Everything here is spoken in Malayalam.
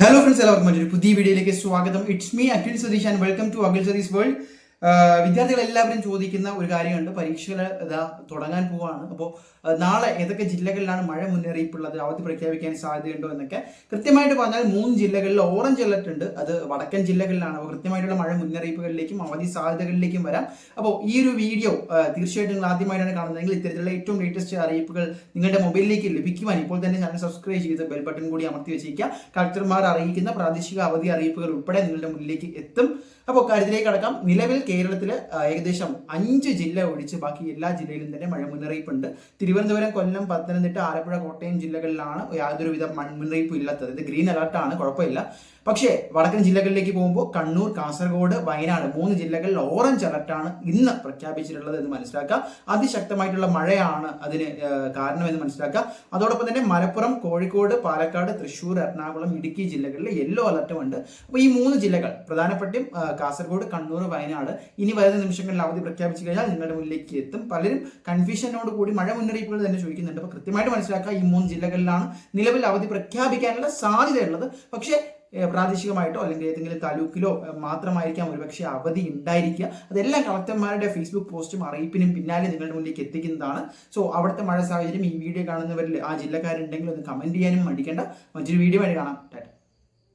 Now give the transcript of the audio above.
ഹലോ ഫ്രണ്ട്സ് എല്ലാവർക്കും മറ്റൊരു പുതിയ വീഡിയോയിലേക്ക് സ്വാഗതം it's me Akhil Satheesh and welcome to Akhil Satheesh world വിദ്യാർത്ഥികൾ എല്ലാവരും ചോദിക്കുന്ന ഒരു കാര്യമുണ്ട്. പരീക്ഷകൾ ഇതാ തുടങ്ങാൻ പോവാണ്. അപ്പോൾ നാളെ ഏതൊക്കെ ജില്ലകളിലാണ് മഴ മുന്നറിയിപ്പുള്ളത് അവധി പ്രഖ്യാപിക്കാൻ സാധ്യതയുണ്ടോ എന്നൊക്കെ കൃത്യമായിട്ട് പറഞ്ഞാൽ മൂന്ന് ജില്ലകളിൽ ഓറഞ്ച് അലർട്ട് ഉണ്ട്. അത് വടക്കൻ ജില്ലകളിലാണ്. അപ്പോൾ കൃത്യമായിട്ടുള്ള മഴ മുന്നറിയിപ്പുകളിലേക്കും അവധി സാധ്യതകളിലേക്കും വരാം. അപ്പോൾ ഈ ഒരു വീഡിയോ തീർച്ചയായിട്ടും നിങ്ങൾ ആദ്യമായിട്ടാണ് കാണുന്നതെങ്കിൽ ഇത്തരത്തിലുള്ള ഏറ്റവും ലേറ്റസ്റ്റ് അറിയിപ്പുകൾ നിങ്ങളുടെ മൊബൈലിലേക്ക് ലഭിക്കുവാൻ ഇപ്പോൾ തന്നെ ചാനൽ സബ്സ്ക്രൈബ് ചെയ്ത് ബെൽ ബട്ടൺ കൂടി അമർത്തി വെച്ചിരിക്കുക. കളക്ടർമാർ അറിയിക്കുന്ന പ്രാദേശിക അവധി അറിയിപ്പുകൾ ഉൾപ്പെടെ നിങ്ങളുടെ മുന്നിലേക്ക് എത്തും. അപ്പോൾ കാര്യത്തിലേക്ക് കടക്കാം. നിലവിൽ കേരളത്തിൽ ഏകദേശം അഞ്ച് ജില്ല ഒഴിച്ച് ബാക്കി എല്ലാ ജില്ലയിലും തന്നെ മഴ മുന്നറിയിപ്പുണ്ട്. തിരുവനന്തപുരം കൊല്ലം പത്തനംതിട്ട ആലപ്പുഴ കോട്ടയം ജില്ലകളിലാണ് യാതൊരുവിധ മുന്നറിയിപ്പും ഇല്ലാത്തത്. ഇത് ഗ്രീൻ അലർട്ടാണ് കുഴപ്പമില്ല. പക്ഷേ വടക്കൻ ജില്ലകളിലേക്ക് പോകുമ്പോൾ കണ്ണൂർ കാസർഗോഡ് വയനാട് മൂന്ന് ജില്ലകളിൽ ഓറഞ്ച് അലർട്ടാണ് ഇന്ന് പ്രഖ്യാപിച്ചിട്ടുള്ളത് എന്ന് മനസ്സിലാക്കുക. അതിശക്തമായിട്ടുള്ള മഴയാണ് അതിന് കാരണം കാരണമെന്ന് മനസ്സിലാക്കുക. അതോടൊപ്പം തന്നെ മലപ്പുറം കോഴിക്കോട് പാലക്കാട് തൃശൂർ എറണാകുളം ഇടുക്കി ജില്ലകളിൽ യെല്ലോ അലർട്ടും ഉണ്ട്. അപ്പോൾ ഈ മൂന്ന് ജില്ലകൾ പ്രധാനപ്പെട്ടും കാസർഗോഡ് കണ്ണൂർ വയനാട് ഇനി വരുന്ന നിമിഷങ്ങളിൽ അവധി പ്രഖ്യാപിച്ചു കഴിഞ്ഞാൽ നിങ്ങളുടെ മുന്നിലേക്ക് എത്തും. പലരും കൺഫ്യൂഷനോട് കൂടി മഴ മുന്നറിയിപ്പുകൾ തന്നെ ചോദിക്കുന്നുണ്ട്. അപ്പോൾ കൃത്യമായിട്ട് മനസ്സിലാക്കുക ഈ മൂന്ന് ജില്ലകളിലാണ് നിലവിൽ അവധി പ്രഖ്യാപിക്കാനുള്ള സാധ്യതയുള്ളത്. പക്ഷേ പ്രാദേശികമായിട്ടോ അല്ലെങ്കിൽ ഏതെങ്കിലും താലൂക്കിലോ മാത്രമായിരിക്കാം ഒരുപക്ഷെ അവധി ഉണ്ടായിരിക്കുക. അതെല്ലാം കളക്ടർമാരുടെ ഫേസ്ബുക്ക് പോസ്റ്റും അറിയിപ്പിനും പിന്നാലെ നിങ്ങളുടെ മുന്നിലേക്ക് എത്തിക്കുന്നതാണ്. സോ അവിടുത്തെ മഴ സാഹചര്യം ഈ വീഡിയോ കാണുന്നവരിൽ ആ ജില്ലക്കാരുണ്ടെങ്കിൽ ഒന്ന് കമന്റ് ചെയ്യാനും മടിക്കേണ്ട. മറ്റൊരു വീഡിയോ ആയിട്ട് കാണാം.